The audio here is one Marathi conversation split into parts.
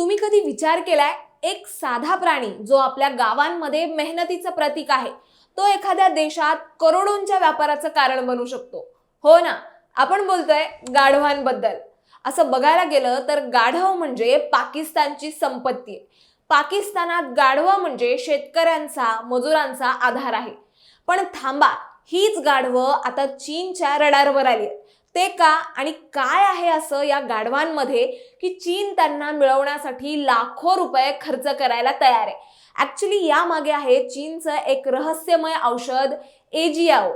तुम्ही कधी विचार केलाय? एक साधा प्राणी जो आपल्या गावांमध्ये मेहनतीचं प्रतीक आहे तो एखाद्या देशात करोडोंच्या व्यापाराचं कारण बनू शकतो. हो ना? आपण बोलतोय गाढवांबद्दल. असं बघायला गेलं तर गाढव म्हणजे पाकिस्तानची संपत्ती. आहे पाकिस्तानात गाढवं म्हणजे शेतकऱ्यांचा मजुरांचा आधार आहे. पण थांबा हीच गाढवं आता चीनच्या रडारवर आली आहेत. ते का आणि काय आहे असं या गाढवांमध्ये की चीन त्यांना मिळवण्यासाठी लाखो रुपये खर्च करायला तयार आहे. ॲक्च्युली यामागे आहे चीनचं एक रहस्यमय औषध एजियाओ.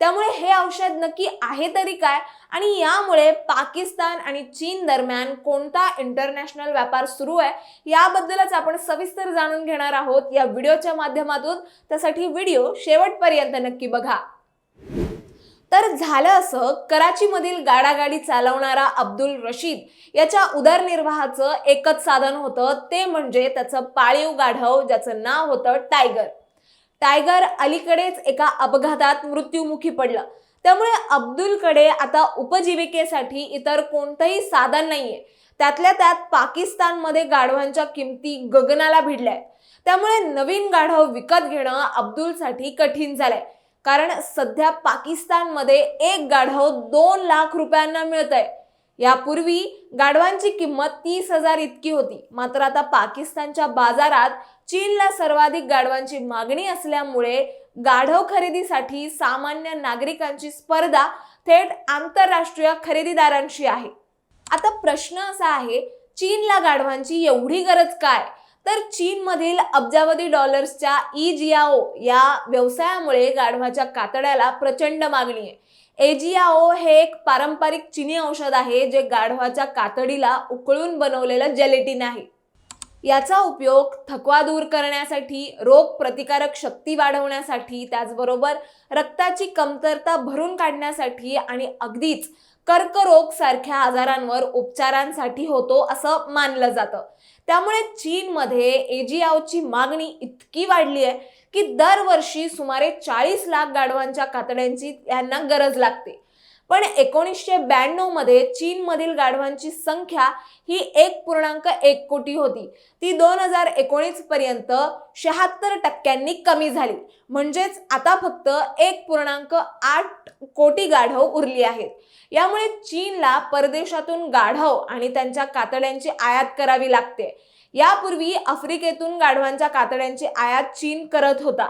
त्यामुळे हे औषध नक्की आहे तरी काय? आणि यामुळे पाकिस्तान आणि चीन दरम्यान कोणता इंटरनॅशनल व्यापार सुरू आहे याबद्दलच आपण सविस्तर जाणून घेणार आहोत या व्हिडिओच्या माध्यमातून. त्यासाठी व्हिडिओ शेवटपर्यंत नक्की बघा. तर झालं असं कराचीमधील गाडागाडी चालवणारा अब्दुल रशीद याच्या उदरनिर्वाहाचं एकच साधन होतं ते म्हणजे त्याचं पाळीव गाढव ज्याचं नाव होतं टायगर. टायगर अलीकडेच एका अपघातात मृत्युमुखी पडलं. त्यामुळे अब्दुलकडे आता उपजीविकेसाठी इतर कोणतंही साधन नाहीये. त्यातल्या त्यात पाकिस्तानमध्ये गाढवांच्या किमती गगनाला भिडल्या आहेत. त्यामुळे नवीन गाढव विकत घेणं अब्दुलसाठी कठीण झालंय. कारण सध्या पाकिस्तानमध्ये एक गाढव दोन लाख रुपयांना मिळतंय. यापूर्वी गाढवांची किंमत तीस हजार इतकी होती. मात्र आता पाकिस्तानच्या बाजारात चीनला सर्वाधिक गाढवांची मागणी असल्यामुळे गाढव खरेदीसाठी सामान्य नागरिकांची स्पर्धा थेट आंतरराष्ट्रीय खरेदीदारांशी आहे. आता प्रश्न असा आहे चीनला गाढवांची एवढी गरज काय? तर चीनमधील अब्जावधी डॉलर्सच्या ई जियाओ या व्यवसायामुळे गाढवाच्या कातड्याला प्रचंड मागणी आहे. एजियाओ हे एक पारंपरिक चिनी औषध आहे जे गाढवाच्या कातडीला उकळून बनवलेलं जेलेटिन आहे. याचा उपयोग थकवा दूर करण्यासाठी रोग प्रतिकारक शक्ती वाढवण्यासाठी त्याचबरोबर रक्ताची कमतरता भरून काढण्यासाठी आणि अगदीच कर्करोग सारख्या आजारांवर उपचारांसाठी होतो असं मानलं जातं. त्यामुळे चीनमध्ये एजियाओची मागणी इतकी वाढली आहे की दरवर्षी सुमारे चाळीस लाख गाढवांच्या कातड्यांची यांना गरज लागते. पण एकोणीसशे ब्याण्णवमध्ये चीनमधील गाढवांची संख्या ही एक पूर्णांक एक कोटी होती. ती दोन हजार एकोणीसपर्यंत शहात्तर टक्क्यांनी कमी झाली. म्हणजेच आता फक्त एक पूर्णांक आठ कोटी गाढव उरली आहेत. यामुळे चीनला परदेशातून गाढव आणि त्यांच्या कातड्यांची आयात करावी लागते. यापूर्वी आफ्रिकेतून गाढवांच्या कातड्यांची आयात चीन करत होता.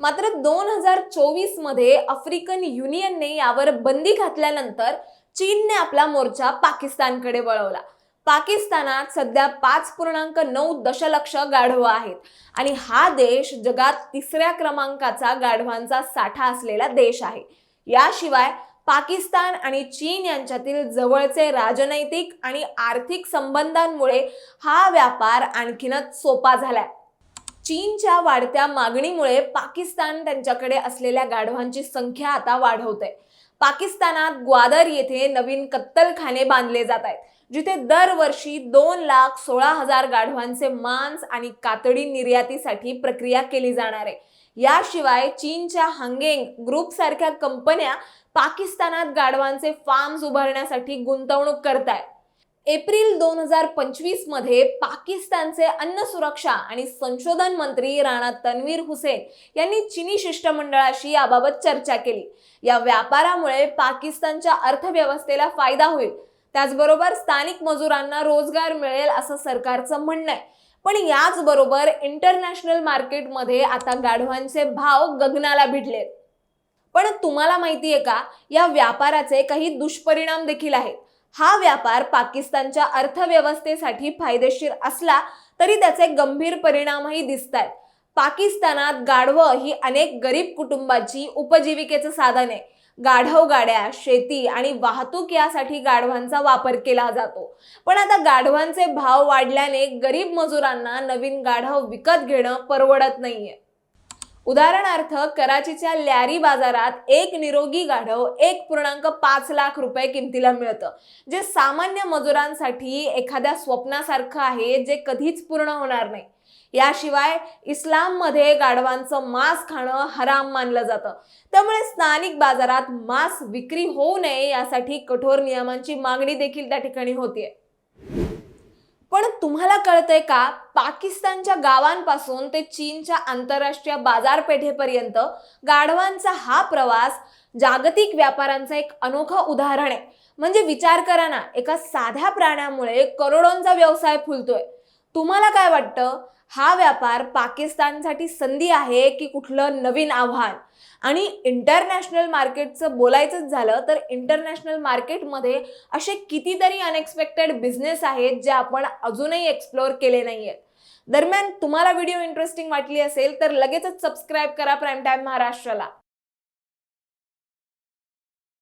मात्र दोन हजार चोवीसमध्ये आफ्रिकन युनियनने यावर बंदी घातल्यानंतर चीनने आपला मोर्चा पाकिस्तानकडे वळवला. पाकिस्तानात सध्या पाच पूर्णांक नऊ दशलक्ष गाढवं आहेत आणि हा देश जगात तिसऱ्या क्रमांकाचा गाढवांचा साठा असलेला देश आहे. याशिवाय पाकिस्तान आणि चीन यांच्यातील जवळचे राजनैतिक आणि आर्थिक संबंधांमुळे हा व्यापार आणखीनच सोपा झालाय. चीनच्या वाढत्या मागणीमुळे पाकिस्तान त्यांच्याकडे असलेल्या गाढवांची संख्या आता वाढवते पाकिस्तानात ग्वादर येथे नवीन कत्तलखाने बांधले जात आहेत जिथे दरवर्षी दोन लाख सोळा हजार गाढवांचे मांस आणि कातडी निर्यातीसाठी प्रक्रिया केली जाणार आहे. याशिवाय चीनच्या हंगेंग ग्रुपसारख्या कंपन्या पाकिस्तानात गाढवांचे फार्म्स उभारण्यासाठी गुंतवणूक करतायत. एप्रिल दोन हजार पंचवीसमध्ये पाकिस्तानचे अन्न सुरक्षा आणि संशोधन मंत्री राणा तन्वीर हुसेन यांनी चिनी शिष्टमंडळाशी याबाबत चर्चा केली. या व्यापारामुळे पाकिस्तानच्या अर्थव्यवस्थेला फायदा होईल. त्याचबरोबर स्थानिक मजुरांना रोजगार मिळेल असं सरकारचं म्हणणं आहे. पण याचबरोबर इंटरनॅशनल मार्केटमध्ये आता गाढवांचे भाव गगनाला भिडलेत. पण तुम्हाला माहिती आहे का या व्यापाराचे काही दुष्परिणाम देखील आहेत. हा व्यापार पाकिस्तानच्या अर्थव्यवस्थेसाठी फायदेशीर असला तरी त्याचे गंभीर परिणामही दिसत आहेत पाकिस्तानात गाढवं ही अनेक गरीब कुटुंबाची उपजीविकेचं साधन आहे. गाढव गाड्या शेती आणि वाहतूक यासाठी गाढवांचा वापर केला जातो. पण आता गाढवांचे भाव वाढल्याने गरीब मजुरांना नवीन गाढव विकत घेणं परवडत नाहीये. उदाहरणार्थ कराचीच्या लॅरी बाजारात एक निरोगी गाढव एक पूर्णांक पाच लाख रुपये किमतीला मिळतं. जे सामान्य मजुरांसाठी एखाद्या स्वप्नासारखं आहे जे कधीच पूर्ण होणार नाही. याशिवाय इस्लाममध्ये गाढवांचं मांस खाणं हराम मानलं जातं. त्यामुळे स्थानिक बाजारात मांस विक्री होऊ नये यासाठी कठोर नियमांची मागणी देखील त्या ठिकाणी होतीये. पण तुम्हाला कळतंय का पाकिस्तानच्या गावांपासून ते चीनच्या आंतरराष्ट्रीय बाजारपेठेपर्यंत गाढवांचा हा प्रवास जागतिक व्यापारांचं एक अनोखं उदाहरण आहे. म्हणजे विचार करा ना एका साध्या प्राण्यामुळे करोडोंचा व्यवसाय फुलतोय. तुम्हाला काय वाटतं? हा व्यापार पाकिस्तानसाठी संधी आहे की कुठलं नवीन आव्हान? आणि इंटरनॅशनल मार्केटचं बोलायचंच झालं तर इंटरनॅशनल मार्केटमध्ये असे कितीतरी अनएक्सपेक्टेड बिझनेस आहेत जे आपण अजूनही एक्सप्लोअर केले नाही आहेत दरम्यान तुम्हाला व्हिडिओ इंटरेस्टिंग वाटली असेल तर लगेचच सबस्क्राईब करा प्राईम टाईम महाराष्ट्राला.